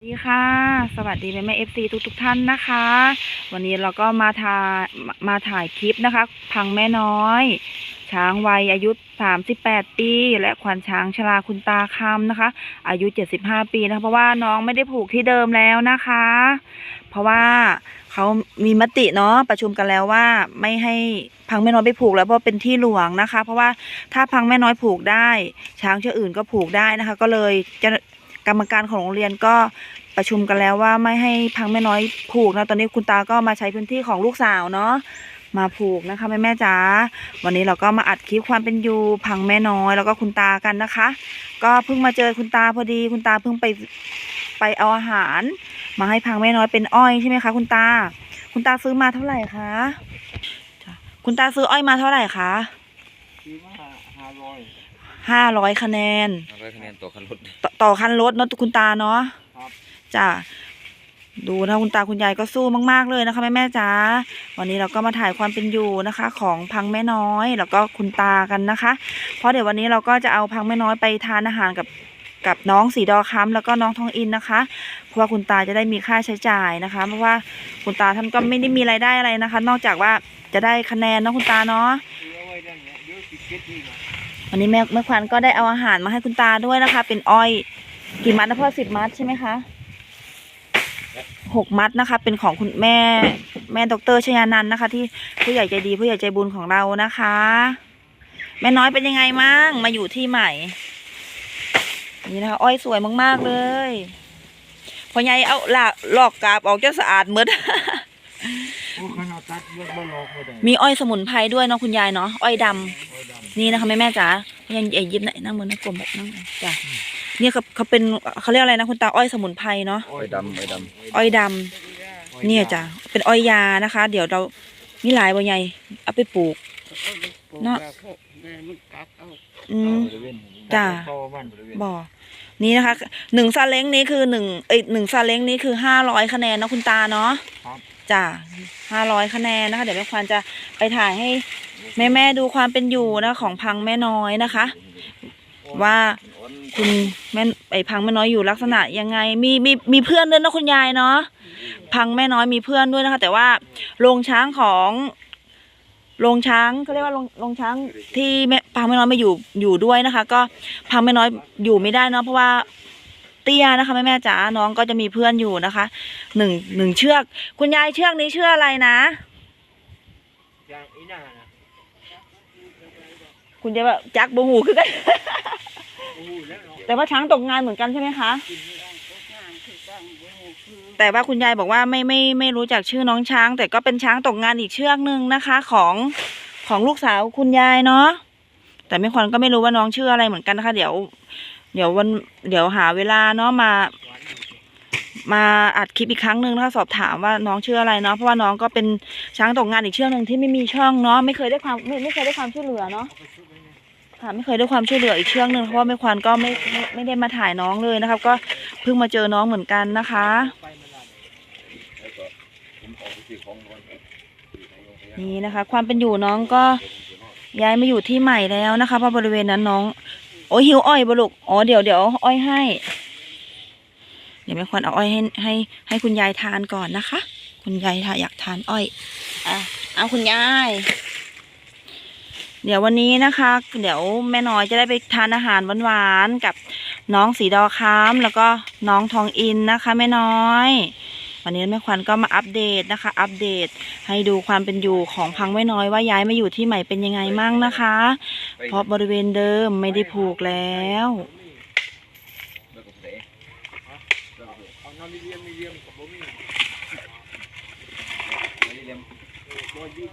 สวัสดีค่ะ สวัสดีแม่แม่เอฟซีทุกทุกท่านนะคะ วันนี้เราก็มาถ่ายมาถ่ายคลิปนะคะ พังแม่น้อย ช้างวัยอายุ38ปี และขวัญช้างชราคุณตาคำนะคะ อายุ75ปีนะคะเพราะว่าน้องไม่ได้ผูกที่เดิมแล้วนะคะ เพราะว่าเขามีมติเนาะประชุมกันแล้วว่าไม่ให้พังแม่น้อยไปผูกแล้วเพราะเป็นที่หลวงนะคะ เพราะว่าถ้าพังแม่น้อยผูกได้ ช้างเชือกอื่นก็ผูกได้นะคะ ก็เลยจะ กรรมการของโรงเรียนก็ประชุมกันแล้วว่าไม่ให้พังแม่น้อยผูกนะตอนนี้คุณตาก็มาใช้พื้นที่ของลูกสาวเนาะมาผูกนะคะแม่แม่จ๋าวันนี้เราก็มาอัดคลิปความเป็นอยู่พังแม่น้อย แล้วก็คุณตากันนะคะ ก็เพิ่งมาเจอคุณตาพอดี คุณตาเพิ่งไปไปเอาอาหาร มาให้พังแม่น้อยเป็นอ้อยใช่ไหมคะคุณตา คุณตาซื้อมาเท่าไหร่คะจ้ะคุณตาซื้ออ้อยมาเท่าไหร่คะซื้อมาห้าร้อย ห้าร้อยคะแนนห้าร้อยคะแนนต่อคันรถ ตต่อคันรถเนาะคุณตาเนาะครับ จ้ะดูนะคุณตาคุณยายก็สู้มาก ๆ เลยนะคะแม่แม่ๆจ๋าวันนี้เราก็มาถ่ายความเป็นอยู่นะคะ ของพังแม่น้อยแล้วก็คุณตากันนะคะ เพราะเดี๋ยววันนี้เราก็จะเอาพังแม่น้อยไปทานอาหารกับกับน้องสีดอค้ำแล้วก็น้องทองอินนะคะ เพราะว่าคุณตาจะได้มีค่าใช้จ่ายนะคะ เพราะว่าคุณตาท่านก็ไม่ได้มีรายได้อะไรนะคะ นอกจากว่าจะได้คะแนนเนาะคุณตาเนาะซื้อเอาไว้ได้เนี่ยเดี๋ยวสิบเจ็ดนี่นะ วันนี้แม่แม่ควันก็ได้เอาอาหารมาให้คุณตาด้วยนะคะ เป็นอ้อยกี่มัดนะพ่อสิบมัดใช่ไหมคะหกมัดนะคะ เป็นของคุณแม่ แม่ดรชยานันนะคะ ที่ผู้ใหญ่ใจดีผู้ใหญ่ใจบุญของเรานะคะ แม่น้อยเป็นยังไงมั่งมาอยู่ที่ใหม่ นี่นะคะ อ้อยสวยมาก ๆ เลยพอใหญ่เอาหลากลอกกาบออกเจ้าสะอาดหมด โอ้ขนาดตัดเลือดบ่หลอกบ่ได้มีอ้อยสมุนไพรด้วยเนาะคุณยายเนาะอ้อยดำโอ้ยดำนี่นะคะแม่แม่จ๋ายังไอ้ยิบไหนนั่งมือนั่งกลมแบบนั่งจ้ะเนี่ยเขาเขาเป็นเขาเรียกอะไรนะคุณตาอ้อยสมุนไพรเนาะอ้อยดำอ้อยดอ้อยดำเนี่ยจ้ะเป็นอ้อยยานะคะ เดี๋ยวเรามีหลายบ่ใหญ่เอาไปปลูกเนาะอืำมบริเวณจ้ะต่อมันบริเวณบ่อนี่นะคะหนึ่งซาเล้งนี้คือหนึ่งเอ้ยหนึ่งซาเล้งนี้คือห้าร้อยคะแนนเนาะคุณตาเนาะครับ จ้ะห้าร้อยคะแนนนะคะ เดี๋ยวแม่ควานจะไปถ่ายให้แม่แม่ดูความเป็นอยู่นะของพังแม่น้อยนะคะ ว่าคุณแม่ไอพังแม่น้อยอยู่ลักษณะยังไง มีมีมีเพื่อนด้วยนะคุณยายเนาะพังแม่น้อยมีเพื่อนด้วยนะคะ แต่ว่าโรงช้างของโรงช้างเขาเรียกว่าโรงโรงช้างที่แม่พังแม่น้อยมาอยู่อยู่ด้วยนะคะ ก็พังแม่น้อยอยู่ไม่ได้เนาะเพราะว่า ตี้ยนะคะแม่แม่จ๋าน้องก็จะมีเพื่อนอยู่นะคะหนึ่งหนึ่งเชือก คุณยายเชือกนี้เชื่ออะไรนะอย่างอีน่านะคุณยายว่าจักบหูคือกันโอ้โหแล้วเนาะแต่ว่าช้างตกงานเหมือนกันใช่ไหมคะ แต่ว่าคุณยายบอกว่าไม่ไม่ไม่รู้จักชื่อน้องช้าง แต่ก็เป็นช้างตกงานอีกเชือกหนึ่งนะคะ ของของลูกสาวคุณยายเนาะแต่แม่ควันก็ไม่รู้ว่าน้องชื่ออะไรเหมือนกันนะคะ เดี๋ยว เดี๋ยววันเดี๋ยวหาเวลาเนาะมา มาอัดคลิปอีกครั้งหนึ่งนะคะสอบถามว่าน้องชื่ออะไรเนาะเพราะว่าน้องก็เป็นช้างตกงานอีกเชือกหนึ่งที่ไม่มีช่องเนาะไม่เคยได้ความไม่ไม่เคยได้ความช่วยเหลือเนาะค่ะไม่เคยได้ความช่วยเหลืออีกเชือกหนึ่งเพราะว่าแม่ควันก็ไม่ไม่ไม่ได้มาถ่ายน้องเลยนะครับ ก็เพิ่งมาเจอน้องเหมือนกันนะคะนี่นะคะ ความเป็นอยู่น้องก็ย้ายมาอยู่ที่ใหม่แล้วนะคะเพราะบริเวณนั้นน้อง โอ้ยหิวอ้อยบลุกอ๋อเดี๋ยวเดี๋ยวอ้อยให้ เดี๋ยวแม่ควันเอาอ้อยให้ให้ให้คุณยายทานก่อนนะคะ คุณยายถ้าอยากทานอ้อยอะเอาคุณยายเดี๋ยววันนี้นะคะ เดี๋ยวแม่น้อยจะได้ไปทานอาหารหวานๆกับน้องสีดอค้ามแล้วก็น้องทองอินนะคะ แม่น้อย วันนี้แม่ควันก็มาอัปเดตนะคะ อัปเดตให้ดูความเป็นอยู่ของพังแม่น้อยว่าย้ายมาอยู่ที่ใหม่เป็นยังไงมั่งนะคะ เพราะบริเวณเดิมไม่ได้ผูกแล้วแล้วก็เตะเอาน้ำมีเลียมมีเลียมกับบ่มีไม่ได้เลี้ยงบ่ยืด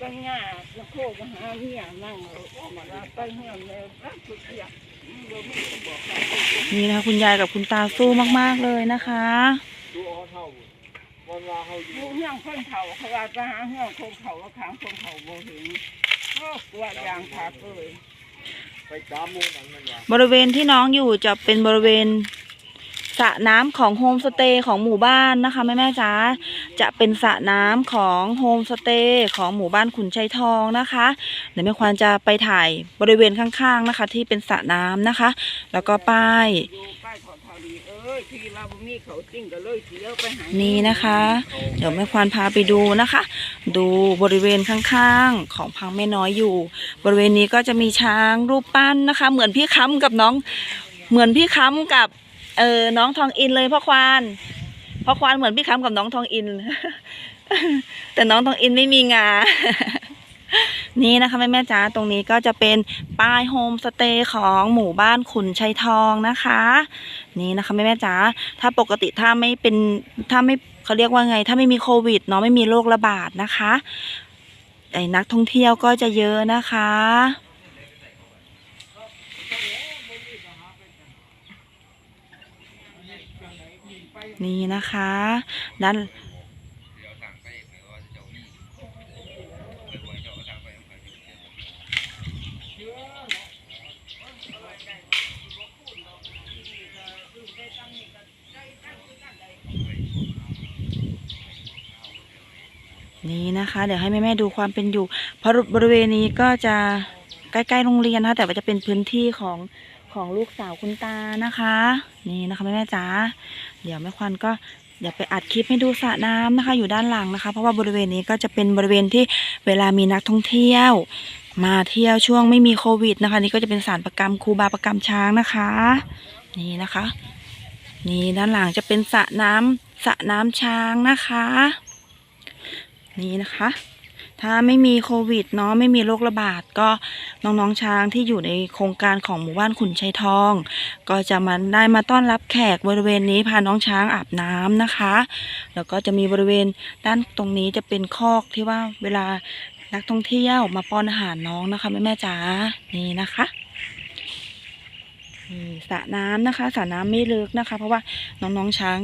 มันงายแล้วโคกหาเมียนั่งเอามาลาไปเฮือนเลยรักสุดเดียว นี่นะคะคุณยายกับคุณตาสู้มาก ๆ เลยนะคะดูเอาเท่าวันลาเฮาอยู่เฮือนคนเฒ่าเขาว่าไปหาเฮือนคนเฒ่าว่าขางคนเฒ่าบ่เห็นโอ้กลัวยางขาดเลยไปตามหมูนั่นมันว่าบริเวณที่น้องอยู่จะเป็นบริเวณสระน้ำของโฮมสเตย์ของหมู่บ้านนะคะแม่แม่ๆจ๋าจะเป็นสระน้ำของโฮมสเตย์ของหมู่บ้านขุนชัยทองนะคะ ดี๋ยวแม่ควานจะไปถ่ายบริเวณข้างๆนะคะ ที่เป็นสระน้ำนะคะ แล้วก็ป้ายนี่นะคะ เดี๋ยวแม่ควานพาไปดูนะคะ ดูบริเวณข้างๆของพังแม่น้อยอยู่ บริเวณนี้ก็จะมีช้างรูปปั้นนะคะ เหมือนพี่ค้ำกับน้อง เหมือนพี่ค้ำกับเออน้องทองอินเลยพ่อควานพ่อควานเหมือนพี่ค้ำกับน้องทองอิน แต่น้องทองอินไม่มีงา นี่นะคะแม่แม่จ๋าตรงนี้ก็จะเป็นป้ายโฮมสเตย์ของหมู่บ้านขุนชัยทองนะคะ นี่นะคะแม่แม่จ๋าถ้าปกติถ้าไม่เป็นถ้าไม่เขาเรียกว่าไง ถ้าไม่มีโควิดเนาะไม่มีโรคระบาดนะคะไอ้นักท่องเที่ยวก็จะเยอะนะคะนี่นะคะด้าน นี่นะคะ เดี๋ยวให้แม่แม่ๆดูความเป็นอยู่เพราะบริเวณนี้ก็จะใกล้ๆโรงเรียนนะคะแต่ว่าจะเป็นพื้นที่ของของลูกสาวคุณตานะคะ นี่นะคะแม่แม่ๆจ๋าเดี๋ยวแม่ควันก็เดี๋ยวไปอัดคลิปให้ดูสระน้ำนะคะ อยู่ด้านหลังนะคะ เพราะว่าบริเวณนี้ก็จะเป็นบริเวณที่เวลามีนักท่องเที่ยว มาเที่ยวช่วงไม่มีโควิดนะคะ นี่ก็จะเป็นสารประกรรมครูบาประกรรมช้างนะคะ นี่นะคะ นี่ด้านหลังจะเป็นสระน้ำสระน้ำช้างนะคะ นี่นะคะ ถ้าไม่มีโควิดเนาะไม่มีโรคระบาดก็น้องๆช้างที่อยู่ในโครงการของหมู่บ้านขุนชัยทอง ก็จะมาได้มาต้อนรับแขกบริเวณนี้พาน้องช้างอาบน้ำนะคะ แล้วก็จะมีบริเวณด้านตรงนี้จะเป็นคอกที่ว่าเวลานักท่องเที่ยวมาป้อนอาหารน้องนะคะแม่แม่จ๋านี่นะคะนี่สระน้ำนะคะสระน้ำไม่ลึกนะคะ เพราะว่าน้องๆช้าง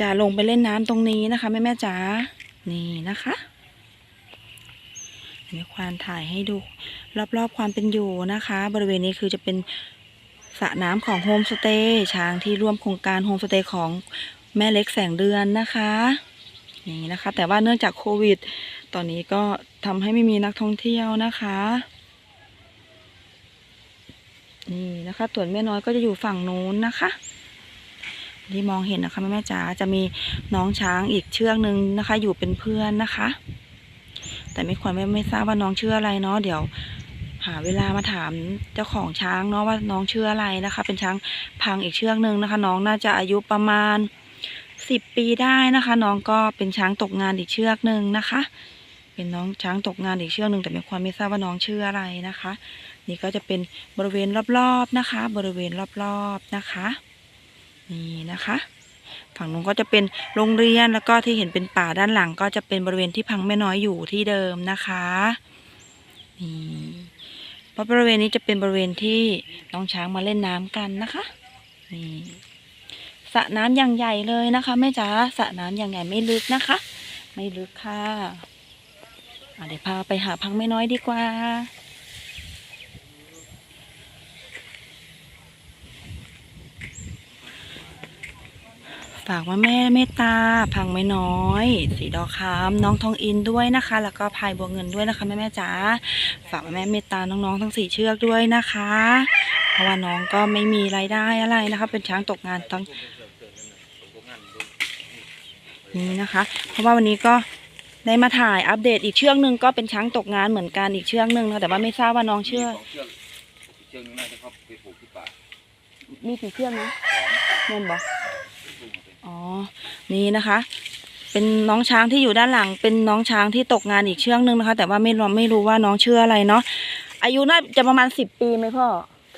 จะลงไปเล่นน้ำตรงนี้นะคะแม่แม่จ๋า นี่นะคะแม่ควานถ่ายให้ดูรอบๆความเป็นอยู่นะคะ บริเวณนี้คือจะเป็นสระน้ำของโฮมสเตย์ช้างที่ร่วมโครงการโฮมสเตย์ของแม่เล็กแสงเดือนนะคะนี่นะคะ แต่ว่าเนื่องจากโควิด ตอนนี้ก็ทำให้ไม่มีนักท่องเที่ยวนะคะนี่นะคะส่วนแม่น้อยก็จะอยู่ฝั่งนู้นนะคะ ที่มองเห็นนะคะแม่แม่จ๋าจะมีน้องช้างอีกเชือกหนึ่งนะคะ อยู่เป็นเพื่อนนะคะ แต่ไม่ควรไม่ไม่ทราบว่าน้องชื่ออะไรเนาะเดี๋ยวหาเวลามาถามเจ้าของช้างเนาะว่าน้องชื่ออะไรนะคะ เป็นช้างพังอีกเชือกหนึ่งนะคะ น้องน่าจะอายุประมาณสิบปีได้นะคะ น้องก็เป็นช้างตกงานอีกเชือกหนึ่งนะคะ เป็นน้องช้างตกงานอีกเชือกหนึ่งแต่ไม่ควรไม่ทราบว่าน้องชื่ออะไรนะคะ นี่ก็จะเป็นบริเวณรอบๆนะคะ บริเวณรอบๆนะคะ นี่นะคะ ฝั่งนู้นก็จะเป็นโรงเรียนแล้วก็ที่เห็นเป็นป่าด้านหลัง ก็จะเป็นบริเวณที่พังแม่น้อยอยู่ที่เดิมนะคะนี่เพราะบริเวณนี้จะเป็นบริเวณที่น้องช้างมาเล่นน้ำกันนะคะนี่สระน้ำอย่างใหญ่เลยนะคะแม่จ๋าสระน้ำอย่างใหญ่ไม่ลึกนะคะ ไม่ลึกค่ะอะเดี๋ยวพาไปหาพังแม่น้อยดีกว่าากว่าแม่เมตตา พังไม่น้อย สีดอกคำน้องทองอินด้วยนะคะ แล้วก็พายบัวเงินด้วยนะคะแม่แม่จ๋าฝากว่าแม่เมตตาน้องๆทั้งสี่เชือกด้วยนะคะ เพราะว่าน้องก็ไม่มีรายได้อะไรนะคะ เป็นช้างตกงานทั้งนี้นะคะ เพราะว่าวันนี้ก็ได้มาถ่ายอัปเดตอีกเชือกหนึ่งก็เป็นช้างตกงานเหมือนกันอีกเชือกหนึ่งนะคะแต่ว่าไม่ทราบว่าน้องเชื่อสองเชือกอีกเชือกนึงน่าจะเข้าไปผูกที่ป่ามีกี่เชือกนะสองเงินบอกผูกมาเป็น อ๋อ นี่นะคะ เป็นน้องช้างที่อยู่ด้านหลัง เป็นน้องช้างที่ตกงานอีกเชือกหนึ่งนะคะ แต่ว่าไม่รู้ไม่รู้ว่าน้องชื่ออะไรเนาะ อายุน่าจะประมาณสิบปีไหมพ่อ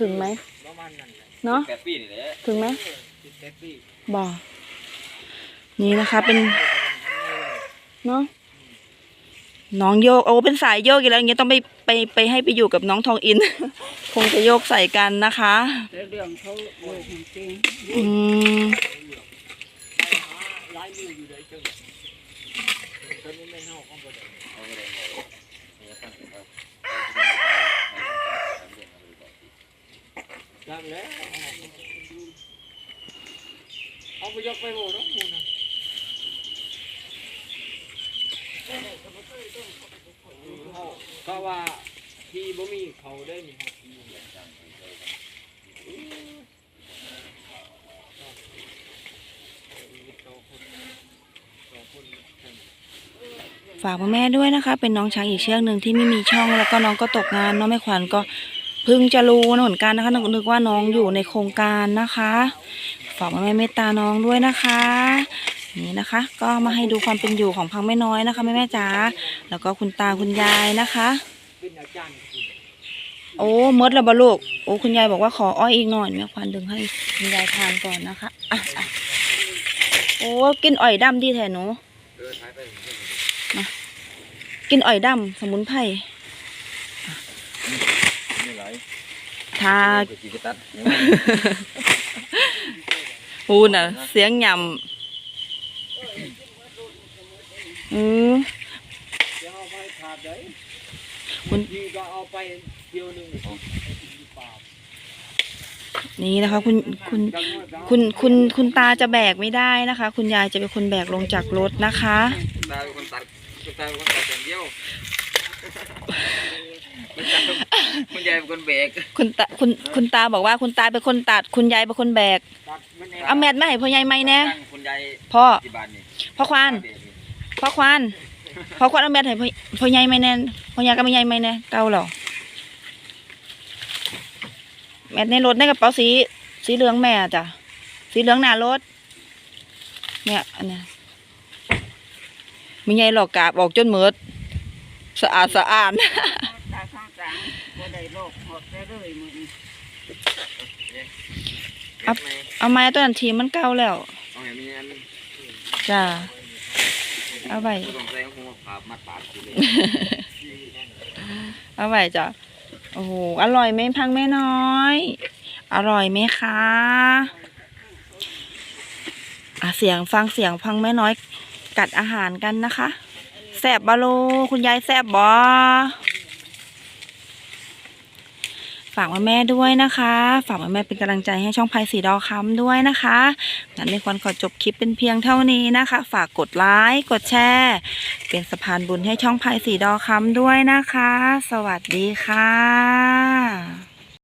ถึงไหมประมาณนั้นแหละเนาะแปดปีนี่แหละถึงไหมสิบแปดปีบอกนี่นะคะเป็น เนาะน้องโยกโอ้เป็นสายโยกอีกแล้วอย่างเงี้ยต้องไปไปไปให้ไปอยู่กับน้องทองอิน คงจะโยกใส่กันนะคะแต่เรื่องเขาโลกจริงอืม หลายมืออยู่เลยจังตอนนี้ไม่เท่าของบ่ได้ เอาไปเลยเอาเนี่ยตั้งแต่ว่า เอาไปเลยเอาไปเลยยังแล้วเอาไปยกไปโหดน้องมูนะเพราะว่าที่บ่มีเขาได้นี่ครับฝากพ่อแม่ด้วยนะคะ เป็นน้องช้างอีกเชือกหนึ่งที่ไม่มีช่องแล้วก็น้องก็ตกงานน้องแม่ขวัญก็ เพิ่งจะรู้นะเหมือนกันนะคะนึกว่าน้องอยู่ในโครงการนะคะ ฝากแม่เมตตาน้องด้วยนะคะ นี่นะคะ ก็มาให้ดูความเป็นอยู่ของพังแม่น้อยนะคะแม่แม่จ๋าแล้วก็คุณตาคุณยายนะคะเป็นอาจารย์โอ้มดแล้วบลูกโอ้คุณยายบอกว่าขออ้อยอีกหน่อยแม่ขวัญดึงให้คุณยายทานก่อนนะคะอะอะโอ้กินอ้อยดำดีแท้หนูเออท้ายไปกินอ้อยดำสมุนไพร นี่ไหล ทาพูน่ะ เสียงยำอือจะเอาไปขาดได้คุณทีก็เอาไปเที่ยวหนึงนี่ของปากนี่นะคะ คุณคุณคุณคุณคุณตาจะแบกไม่ได้นะคะ คุณยายจะเป็นคนแบกลงจากรถนะคะตาเป็นคนตัดคุณตาเป็นคนตัดอย่างเดียว คุณตาคุณยายเป็นคนเบรกคุณตาคุณคุณตาบอกว่าคุณตาเป็นคนตัด คุณยายเป็นคนแบกตัดมันเองเอาแมทมาให้พ่อใหญ่ไหมแน่คุณยายพ่อที่บ้านนี่พ่อควานพ่อควานพ่อควานเอาแมทให้พ่อพ่อใหญ่ไหมแน่พ่อใหญ่ก็ไม่ใหญ่ไหมแน่เก่าเหรอแมทในรถในกระเป๋าสีสีเหลืองแม่จ้ะสีเหลืองหน้ารถเนี่ยอันเนี้ยไม่ใหญ่หรอกกาบออกจนเหมิดสะอาดสะอาด บ่ได้โรคหมดได้เลยมื้อนี้เอาไหมเอาไม้ตัวนั้นทีมันเก่าแล้ว เอาให้มีอันจ้า เอาไว้ผู้ต้องใส่หัวขามัดปากอยู่เลยเอาไว้จ้ะ โอ้โห อร่อยไหมพังแม่น้อย อร่อยไหมคะอะเสียงฟังเสียงพังแม่น้อย กัดอาหารกันนะคะ แซบบาโล คุณยายแซบบอ ฝากมาแม่ด้วยนะคะ ฝากมาแม่เป็นกำลังใจให้ช่องพายสีดอค้ำด้วยนะคะนั้นในควรขอจบคลิปเป็นเพียงเท่านี้นะคะ ฝากกดไลค์กดแชร์เป็นสะพานบุญให้ช่องพายสีดอค้ำด้วยนะคะ สวัสดีค่ะ